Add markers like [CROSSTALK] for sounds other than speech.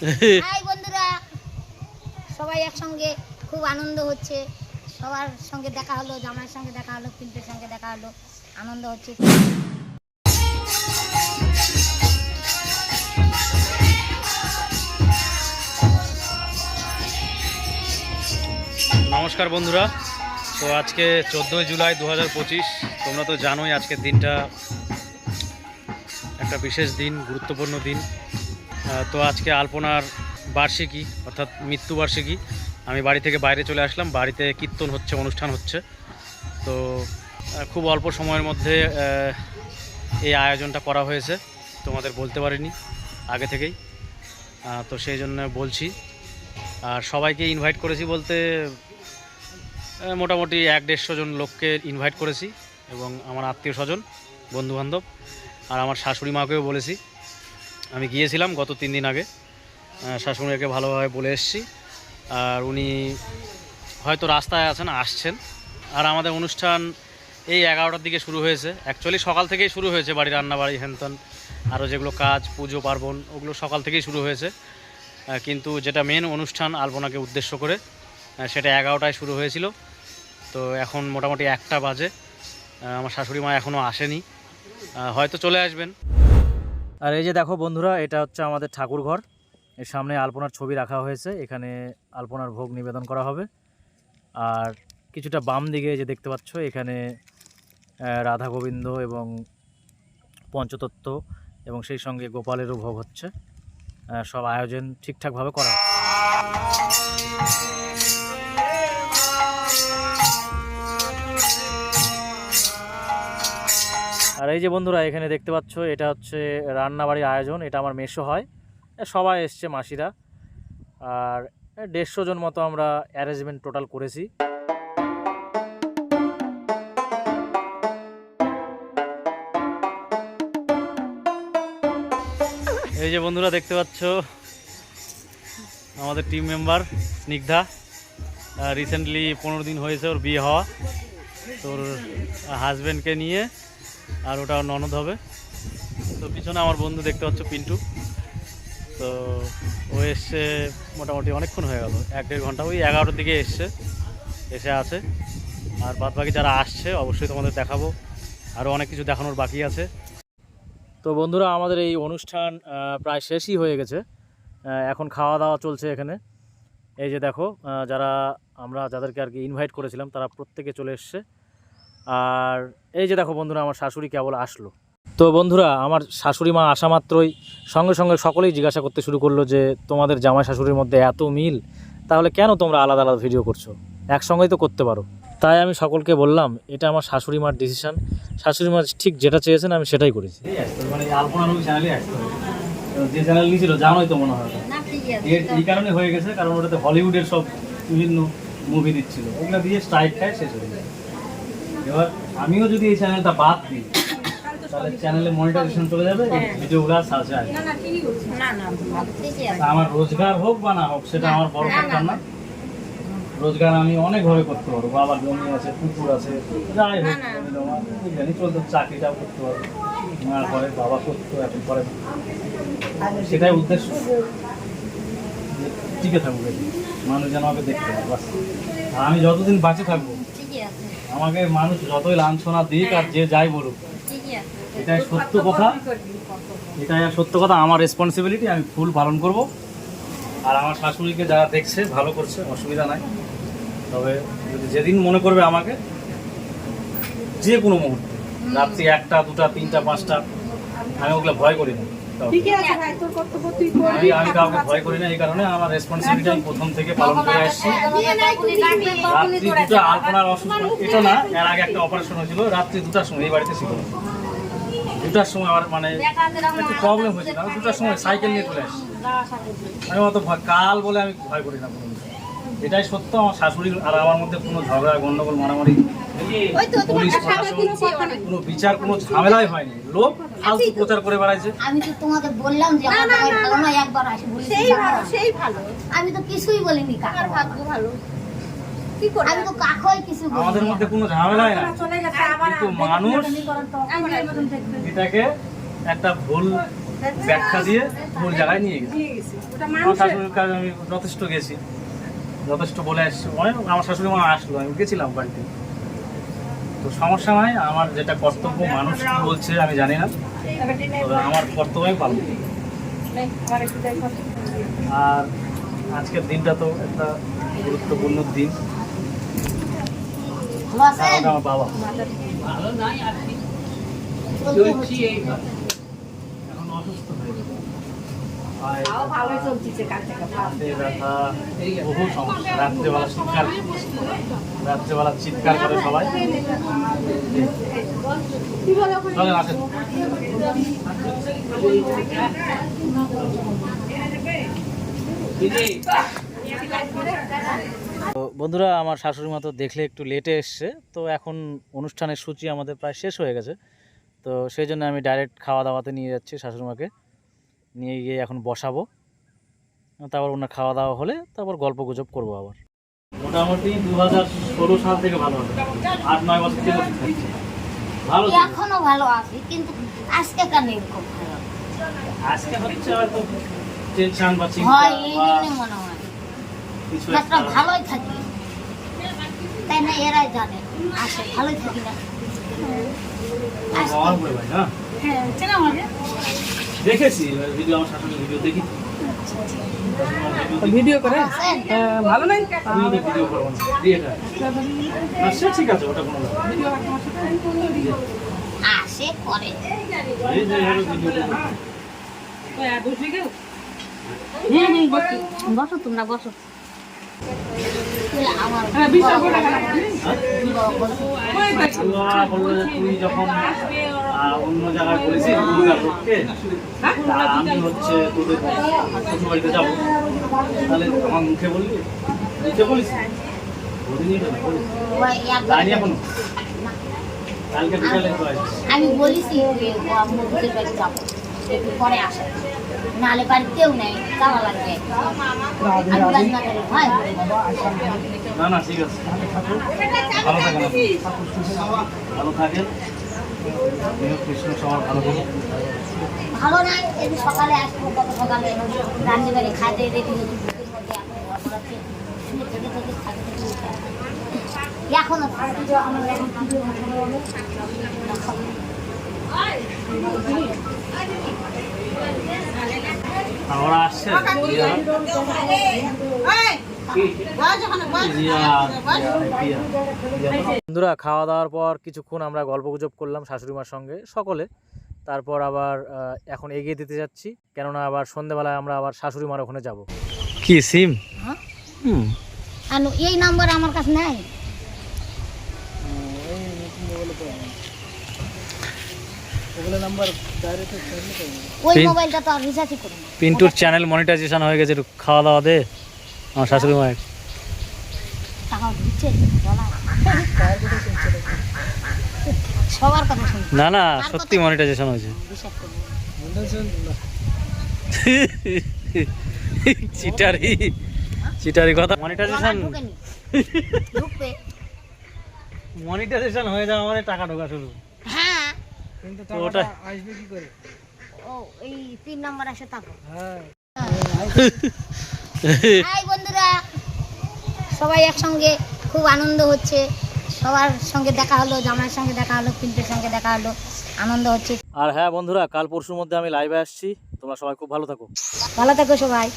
[LAUGHS] High বন্ধুরা। সবাই একসঙ্গে খুব আনন্দ হচ্ছে। সবার সঙ্গে দেখা হলো জামাইয়ের সঙ্গে দেখা হলো পিন্টের সঙ্গে দেখা হলো। আনন্দ হচ্ছে। নমস্কার বন্ধুরা। তো আজকে চোদ্দোই জুলাই দু হাজার পঁচিশ তোমরা তো জানোই আজকের দিনটা একটা বিশেষ দিন গুরুত্বপূর্ণ দিন। তো আজকে আলপনার বার্ষিকী, অর্থাৎ মৃত্যুবার্ষিকী আমি বাড়ি থেকে বাইরে চলে আসলাম, বাড়িতে কীর্তন হচ্ছে, অনুষ্ঠান হচ্ছে। তো খুব অল্প সময়ের মধ্যে এই আয়োজনটা করা হয়েছে, তোমাদের বলতে পারিনি আগে থেকেই। তো সেই জন্য বলছি, আর সবাইকে ইনভাইট করেছি বলতে মোটামুটি এক দেড়শো জন লোককে ইনভাইট করেছি, এবং আমার আত্মীয় স্বজন, বন্ধুবান্ধব, আর আমার শাশুড়ি মাকেও বলেছি আমি গিয়েছিলাম গত তিন দিন আগে। শাশুড়িকে ভালোভাবে বলে এসেছি। আর উনি হয়তো রাস্তায় আছেন, আসছেন। আর আমাদের অনুষ্ঠান এই এগারোটার দিকে শুরু হয়েছে। অ্যাকচুয়ালি সকাল থেকেই শুরু হয়েছে বাড়ি রান্নাবাড়ি হ্যানত্যান আরও যেগুলো কাজ, পুজো, পার্বণ, ওগুলো সকাল থেকেই শুরু হয়েছে। কিন্তু যেটা মেন অনুষ্ঠান আলপনাকে উদ্দেশ্য করে সেটা এগারোটায় শুরু হয়েছিল। তো এখন মোটামুটি একটা বাজে। আমার শাশুড়ি মা এখনও আসেনি। হয়তো চলে আসবেন। আর এই যে দেখো বন্ধুরা, এটা হচ্ছে আমাদের ঠাকুর ঘর এর সামনে আলপনার ছবি রাখা হয়েছে, এখানে আলপনার ভোগ নিবেদন করা হবে। আর কিছুটা বাম দিকে যে দেখতে পাচ্ছ, এখানে রাধা গোবিন্দ এবং পঞ্চতত্ত্ব এবং সেই সঙ্গে গোপালেরও ভোগ হচ্ছে। সব আয়োজন ঠিকঠাকভাবে করা হচ্ছে। এই যে বন্ধুরা, এখানে দেখতে পাচ্ছ, এটা হচ্ছে রান্নাবাড়ির আয়োজন, এটা আমার মেশো হয়। সবাই এসছে, মাসিরা। আর দেড়শো জন মতো আমরা অ্যারেঞ্জমেন্ট টোটাল করেছি। এই যে বন্ধুরা, দেখতে পাচ্ছ, আমাদের টিম মেম্বার স্নিগ্ধা। রিসেন্টলি পনেরো দিন হয়েছে ওর বিয়ে হওয়া। তোর হাজব্যান্ডকে নিয়ে আর ওটা ননদ হবে। তো পিছনে আমার বন্ধু দেখতে পাচ্ছ পিন্টু। তো ও এসছে মোটামুটি অনেকক্ষণ হয়ে গেল, এক দেড় ঘণ্টা। ওই এগারোটার দিকে এসছে, এসে আছে। আর বাদ বাকি যারা আসছে, অবশ্যই তোমাদের দেখাবো। আরও অনেক কিছু দেখানোর বাকি আছে। তো বন্ধুরা, আমাদের এই অনুষ্ঠান প্রায় শেষই হয়ে গেছে। এখন খাওয়া দাওয়া চলছে এখানে। এই যে দেখো যারা আমরা যাদেরকে আর কি ইনভাইট করেছিলাম, তারা প্রত্যেকে চলে এসছে। আর এই যে দেখো বন্ধুরা আমার শাশুড়ি কেবল আসলো। তো বন্ধুরা আমার শাশুড়ি মা আসা মাত্রই সঙ্গে সঙ্গে সকলেই জিজ্ঞাসা করতে শুরু করল যে তোমাদের জামাই শাশুড়ির মধ্যে এত মিল তাহলে কেন তোমরা আলাদা আলাদা ভিডিও করছ? একসঙ্গেই তো করতে পারো। তাই আমি সকলকে বললাম এটা আমার শাশুড়ি মার ডিসিশন শাশুড়ি মা ঠিক যেটা চেয়েছেন আমি সেটাই করেছি। মানে আলপনা যে চ্যানেল নিয়েছিল জানোই তো মনে হয় এই কারণে হয়ে গেছে কারণ ওটাতে হলিউডের সব বিভিন্ন মুভি দিচ্ছিল। ওগুলো দিয়ে স্ট্রাইক খায় শেষ হয়ে যায় এবার আমিও যদি এই চ্যানেলটা বাদ দিই তাহলে চ্যানেলে মনিটাইজেশন চলে যাবে এই ভিডিওগুলো আর সার্চে আসবে না। না ঠিকই আছে তা আমার রোজগার হোক বা না হোক সেটা আমার বড় কথা না রোজগার আমি অনেকভাবে করতে পারব। বাবার জমি আছে পুকুর আছে যাই হোক না, না। আমার জানি চলতো চাকরিটাও করতে পারব। মার ঘরে বাবা করতো এখন করে না। সেটাই উদ্দেশ্য। যে টিকে থাকব। মানুষ যেন আমাকে দেখতে পারে বাস। আমি যতদিন বাঁচে থাকব আমাকে মানুষ যতই লাঞ্ছনা দিক আর যে যাই বলুক এটাই সত্য কথা। এটাই সত্য কথা আমার রেসপন্সিবিলিটি আমি ফুল পালন করব। আর আমার শাশুড়িকে যারা দেখছে ভালো করছে অসুবিধা নাই। তবে যদি যেদিন মনে করবে আমাকে যে কোনো মুহূর্তে। রাত্রি একটা দুটা তিনটা পাঁচটা আমি ওগুলো ভয় করি না। ঠিকই আছে ভাই তোর কর্তব্য তুই করবি আমি কাউকে ভয় করি না এই কারণে আমার রেসপন্সিবিলিটি আমি প্রথম থেকে পালন করে আসছি। রাত্রি দুটো আলপনার অসুস্থ এটা না এর আগে একটা অপারেশন হয়েছিল রাত্রি দুটার সময় এই বাড়িতে ছিল। দুটার সময় আমার মানে একটু প্রবলেম হয়েছিল আমি দুটার সময় সাইকেল নিয়ে চলে আসছি। আমি অত কাল বলে আমি ভয় করি না। এটাই সত্য আমার শাশুড়ি আর আমার মধ্যে কোনো ঝগড়া গন্ডগোল মারামারি তো পুলিশ প্রশাসন কোনো বিচার কোনো ঝামেলাই হয়নি। লোক ফালতু প্রচার করে বেড়াইছে। আমি তো তোমাকে বললাম যে আমার ভাই ভালো নয় একবার সেই ভালো সেই ভালো। আমি তো কিছুই বলিনি কাকা। ভাগ্য ভালো? আমি তো কাকই কিছু আমাদের মধ্যে কোনো ঝামেলাই না চলে কিন্তু মানুষ এটাকে একটা ভুল ব্যাখ্যা দিয়ে ভুল জায়গায় নিয়ে গেছে। আমার শাশুড়ির কাছে আমি যথেষ্ট গেছি। যথেষ্ট বলে আসছি আমার শাশুড়ি মা আসলো আমি গেছিলাম বাড়িতে। তো সমস্যা নাই আমার যেটা কর্তব্য মানুষ বলছে আমি জানি না। আমার কর্তব্যই পালন। আর আজকের দিনটা তো একটা গুরুত্বপূর্ণ দিন। আমার বাবা। এখন অসুস্থ হয়ে বহু সমস্যা। রাত্রেবেলা চিৎকার রাত্রেবেলা চিৎকার করে সবাই। চলেন আসেন। তো বন্ধুরা আমার শাশুড়ি মা তো দেখলে একটু লেটে এসছে। তো এখন অনুষ্ঠানের সূচি আমাদের প্রায় শেষ হয়ে গেছে। তো সেই জন্য আমি ডাইরেক্ট খাওয়া দাওয়াতে নিয়ে যাচ্ছি শাশুড়ি মাকে। নিয়ে গিয়ে এখন বসাবো। তারপর ওনার খাওয়া দাওয়া হলে তারপর গল্প গুজব করব আবার। মোটামুটি দু হাজার ষোলো সাল থেকে ভালো আট নয় বছর থেকে ভালো এখনও ভালো আছি কিন্তু আজকে কেন এরকম ভালো? আজকে হচ্ছে হয়তো টেনশন বা চিন্তা হয় এই জন্য মনে হয়। কিছু একটা ভালোই থাকি। তাই না এরাই জানে আসে ভালোই থাকি না। না হ্যাঁ? চেনা দেখেছি ভিডিও আমার শাশুড়ি ভিডিও দেখি। ভিডিও করে? হ্যাঁ, ভালো নাই? ভিডিও করব না সে ঠিক আছে ওটা কোনো আসে করে। এই যে ভিডিও করব। হুম হুম বসো বসো তোমরা বসো। তুই যখন অন্য জায়গায় বলেছিস আমি হচ্ছে তোদের শ্বশুর বাড়িতে যাব বলিস বলিনি তো, বলিস। ওই একবার- যায়নি এখনও কালকে বিকালে আমি বলেছি যে মুরগিদের বাড়ি যাব একটু পরে আসে নালে বাড়ি কেউ নেই যাওয়া লাগবে বাড়ি না না না ঠিক আছে। ভালো থাকেন। ভালো থাকেন। ভালো সকালে আসব কত সকালে রান্নি বাড়ি খাইতে এখন ওরা আসছে। বন্ধুরা খাওয়া দাওয়ার পর কিছুক্ষণ আমরা গল্প গুজব করলাম শাশুড়ি মার সঙ্গে সকলে। তারপর আবার এখন এগিয়ে দিতে যাচ্ছি কেননা আবার সন্ধেবেলায় আমরা আবার শাশুড়ি মার ওখানে যাব। কি সিম? হ্যাঁ? হুম। এই নাম্বার আমার কাছে নাই। ওই মোবাইলটা তো আর রিচার্জই করি না। পিন্টুর চ্যানেল মনিটাইজেশন হয়ে গেছে একটু খাওয়া দাওয়া দে। আমার শাশুড়ি মায়ের। টাকা দিচ্ছে সবার কথা শুনছি না না সত্যি মনিটাইজেশন হয়েছে। চিটারি চিটারি কথা। মনিটাইজেশন মনিটাইজেশন হয়ে যাওয়া মানে টাকা ঢোকা শুরু। ও এই তিন নম্বর আসে তারপর। হ্যাঁ। [LAUGHS] হাই বন্ধুরা সবাই একসঙ্গে খুব আনন্দ হচ্ছে। সবার সঙ্গে দেখা হলো জামাইয়ের সঙ্গে দেখা হলো পিন্টের সঙ্গে দেখা হলো আনন্দ হচ্ছে। আর হ্যাঁ বন্ধুরা কাল পরশুর মধ্যে আমি লাইভে আসছি। তোমরা সবাই খুব ভালো থাকো। ভালো থাকো সবাই।